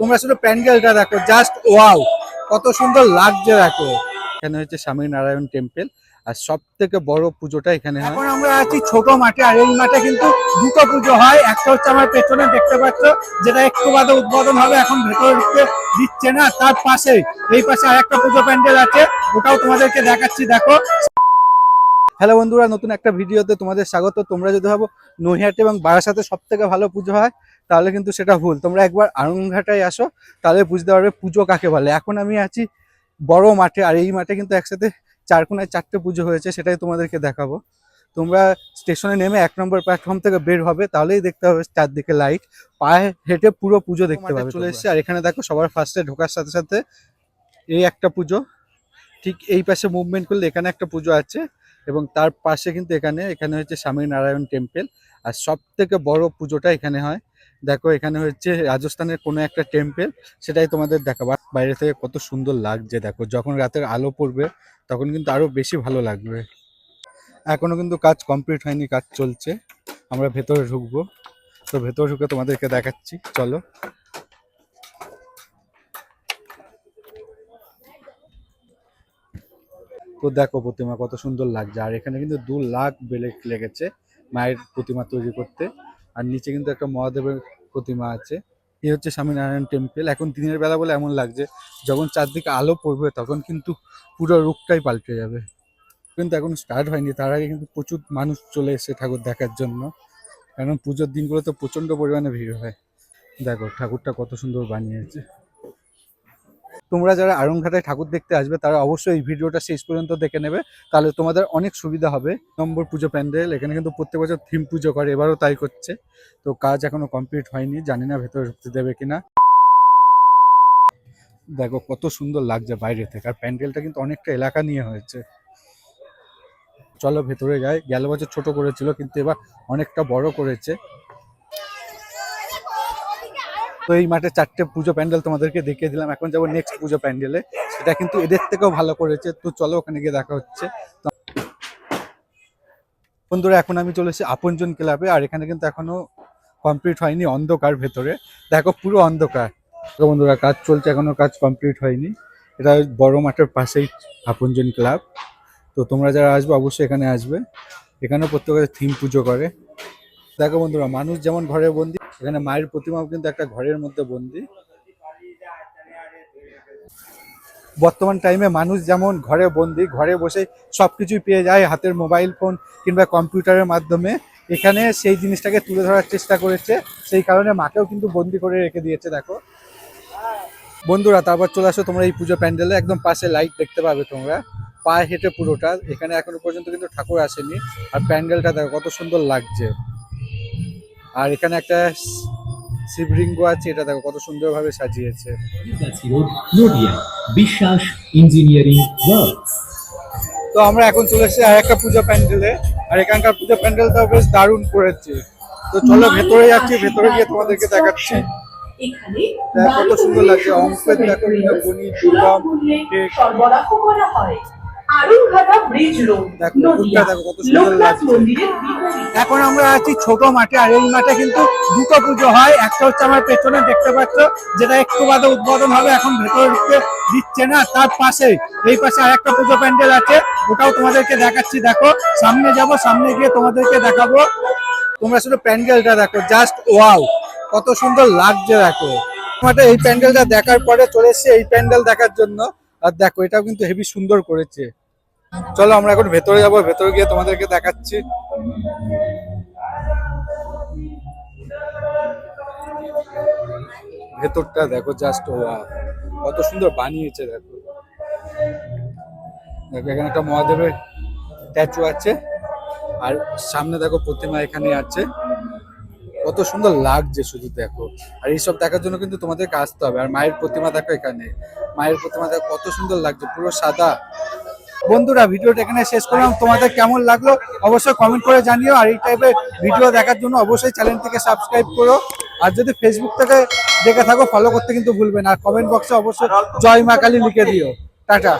তোমরা শুধু প্যান্ডেলটা দেখো জাস্ট ওয়াও কত সুন্দর লাগছে দেখো। এখানে হচ্ছে স্বামী নারায়ণ টেম্পল আর সব থেকে বড় পুজোটা এখানে হয়। এখন আমরা আছি ছোট মাঠে আর এই মাঠে কিন্তু দুটো পুজো হয়। একটা হচ্ছে আমার পেছনে দেখতে পাচ্ছ যেটা একটু বাদে উদ্বোধন হবে এখন ভেতরে ঢুকতে দিচ্ছে না তার পাশে এই পাশে আরেকটা পুজো প্যান্ডেল আছে ওটাও তোমাদেরকে দেখাচ্ছি দেখো। হ্যালো বন্ধুরা নতুন একটা ভিডিওতে তোমাদের স্বাগত। তোমরা যদি ভাবো নৈহাটি এবং বারাসাতে সব থেকে ভালো পুজো হয় তাহলে কিন্তু সেটা ভুল। তোমরা একবার আরংঘাটায় আসো তাহলে বুঝতে পারবে পুজো কাকে বলে। এখন আমি আছি বড় মাঠে আর এই মাঠে কিন্তু একসাথে চার কোনায় চারটে পুজো হয়েছে সেটাই তোমাদেরকে দেখাবো। তোমরা স্টেশনে নেমে এক নম্বর প্ল্যাটফর্ম থেকে বের হবে তাহলেই দেখতে হবে চারদিকে লাইট পায়ে হেঁটে পুরো পুজো দেখতে পাবে চলে এসেছে আর এখানে দেখো সবার ফার্স্টে ঢোকার সাথে সাথে এই একটা পুজো। ঠিক এই পাশে মুভমেন্ট করলে এখানে একটা পুজো আছে এবং তার পাশে কিন্তু এখানে এখানে হচ্ছে স্বামী নারায়ণ টেম্পল আর সব থেকে বড় পুজোটা এখানে হয়। দেখো, এখানে হচ্ছে রাজস্থানের কোনো একটা টেম্পেল সেটাই তোমাদের দেখাবো বাইরে থেকে কত সুন্দর লাগছে, দেখো। যখন রাতের আলো পড়বে, তখন কিন্তু আরও বেশি ভালো লাগবে। এখনও কিন্তু কাজ কমপ্লিট হয়নি, কাজ চলছে। আমরা ভেতরে ঢুকবো। তো ভেতরে ঢুকে তোমাদেরকে দেখাচ্ছি। চলো। তো দেখো প্রতিমা কত সুন্দর লাগছে। আর এখানে কিন্তু দু লাখ বেলে লেগেছে মায়ের প্রতিমা তৈরি করতে। আর নিচে কিন্তু একটা মহাদেবের প্রতিমা আছে। এ হচ্ছে স্বামীনারায়ণ টেম্পেল এখন দিনের বেলা বলে এমন লাগছে, যখন চারদিকে আলো পড়বে তখন কিন্তু পুরো রূপটাই পাল্টে যাবে। কিন্তু এখন স্টার্ট হয়নি, তার আগে কিন্তু প্রচুর মানুষ চলে এসে ঠাকুর দেখার জন্য। কারণ পুজোর দিনগুলো তো প্রচণ্ড পরিমাণে ভিড় হয়। দেখো, ঠাকুরটা কত সুন্দর বানিয়েছে। তোমরা যারা আরংঘাটায় ঠাকুর দেখতে আসবে, তারা অবশ্যই এই ভিডিওটা শেষ পর্যন্ত দেখে নেবে। তাহলে তোমাদের অনেক সুবিধা হবে। নম্বর পুজো প্যান্ডেল, এখানে কিন্তু প্রত্যেক বছর থিম পুজো করে, এবারও তাই করছে। তো কাজ এখনও কমপ্লিট হয়নি, জানি না ভেতরে ঢুকতে দেবে কিনা। দেখো কত সুন্দর লাগছে বাইরে থেকে, আর প্যান্ডেলটা কিন্তু অনেকটা এলাকা নিয়ে হয়েছে। চলো ভেতরে যাই, গেল বছর ছোট করেছিল, কিন্তু এবার অনেকটা বড় করেছে। তো এই মাঠে চারটে পুজো প্যান্ডেল তোমাদেরকে দেখিয়ে দিলাম। এখন যাব নেক্সট পুজো প্যান্ডেলে। সেটা কিন্তু এদের থেকেও ভালো করেছে। তো চলো ওখানে গিয়ে দেখা হচ্ছে। বন্ধুরা, এখন আমি চলেছি আপনজন ক্লাবে, আর এখানে কিন্তু এখনও কমপ্লিট হয়নি অন্ধকার ভেতরে। দেখো পুরো অন্ধকার। তো বন্ধুরা, কাজ চলছে, এখনও কাজ কমপ্লিট হয়নি। এটা বড় মাঠের পাশেই আপনজন ক্লাব। তো তোমরা যারা আসবে, অবশ্যই এখানে আসবে। এখানেও প্রত্যেকে থিম পুজো করে। দেখো বন্ধুরা, মানুষ যেমন ঘরে বন্দি, এখানে মায়ের প্রতিমাও কিন্তু একটা ঘরের মধ্যে বন্দি। বর্তমান টাইমে মানুষ যেমন ঘরে বন্দি, ঘরে বসে সবকিছুই পেয়ে যায়, হাতের মোবাইল ফোন কিংবা কম্পিউটারের মাধ্যমে। এখানে সেই জিনিসটাকে তুলে ধরার চেষ্টা করেছে, সেই কারণে মাকেও কিন্তু বন্দি করে রেখে দিয়েছে, দেখো। বন্ধুরা, তারপর চলে আসো তোমরা এই পুজো প্যান্ডেলে, একদম পাশে লাইট দেখতে পাবে তোমরা। পায়ে হেঁটে পুরোটা, এখানে এখনও পর্যন্ত কিন্তু ঠাকুর আসেনি। আর প্যান্ডেলটা দেখো, কত সুন্দর লাগছে। আর এখানে একটা শিবলিঙ্গ আছে এটা দেখো কত সুন্দরভাবে সাজিয়েছে। বিশ্বাস ইঞ্জিনিয়ারিং ওয়ার্কস। তো আমরা এখন চলে এসেছি আর একটা পুজো প্যান্ডেলে আর এখানকার পুজো প্যান্ডেলটাও বেশ দারুণ করেছে। তো চলো ভেতরে যাচ্ছি ভেতরে গিয়ে তোমাদেরকে দেখাচ্ছি। এখানে কত সুন্দর লাগছে অঙ্কের দেখো গণিত দুর্গম সরবরাহ করা হয়। Bridge road Nadia. লোকনাথ মন্দিরের এখন আমরা আছি ছোট মাঠে আর এই মাঠে কিন্তু দুটো পুজো হয়। একটা হচ্ছে আমার পেছনে দেখতে পাচ্ছ যেটা একটু বাদে উদ্বোধন হবে এখন ভেতরে ঢুকতে দিচ্ছে না তার পাশে এই পাশে আরেকটা পুজো প্যান্ডেল আছে ওটাও তোমাদেরকে দেখাচ্ছি দেখো। সামনে যাব সামনে গিয়ে তোমাদেরকে দেখাবো। তোমরা শুধু প্যান্ডেলটা দেখো জাস্ট ওয়াও কত সুন্দর লাগছে দেখো। মাঠে এই প্যান্ডেলটা দেখার পরে চলে এসেছি এই প্যান্ডেল দেখার জন্য। আর দেখো এটাও কিন্তু হেভি সুন্দর করেছে। চলো আমরা এখন ভেতরে যাব, ভেতরে গিয়ে তোমাদেরকে দেখাচ্ছি। ভেতরটা দেখো জাস্ট কত সুন্দর বানিয়েছে দেখো। দেখো, এখানে একটা মহাদেবের স্ট্যাচু আছে, আর সামনে দেখো প্রতিমা এখানে আছে। কত সুন্দর লাগছে শুধু দেখো। আর এইসব দেখার জন্য কিন্তু তোমাদেরকে আসতে হবে। আর মায়ের প্রতিমা দেখো এখানে। মায়ের প্রতিমা দেখো কত সুন্দর লাগছে, পুরো সাদা। বন্ধুরা, ভিডিওটা এখানে শেষ করলাম। তোমাদের কেমন লাগল অবশ্যই কমেন্ট করে জানিও। আর এই টাইপের ভিডিও দেখার জন্য অবশ্যই চ্যানেলটিকে সাবস্ক্রাইব করো। আর যদি ফেসবুক থেকে দেখে থাকো ফলো করতে কিন্তু ভুলবে না। কমেন্ট বক্সে অবশ্যই জয় মা কালী লিখে দিও। টাটা।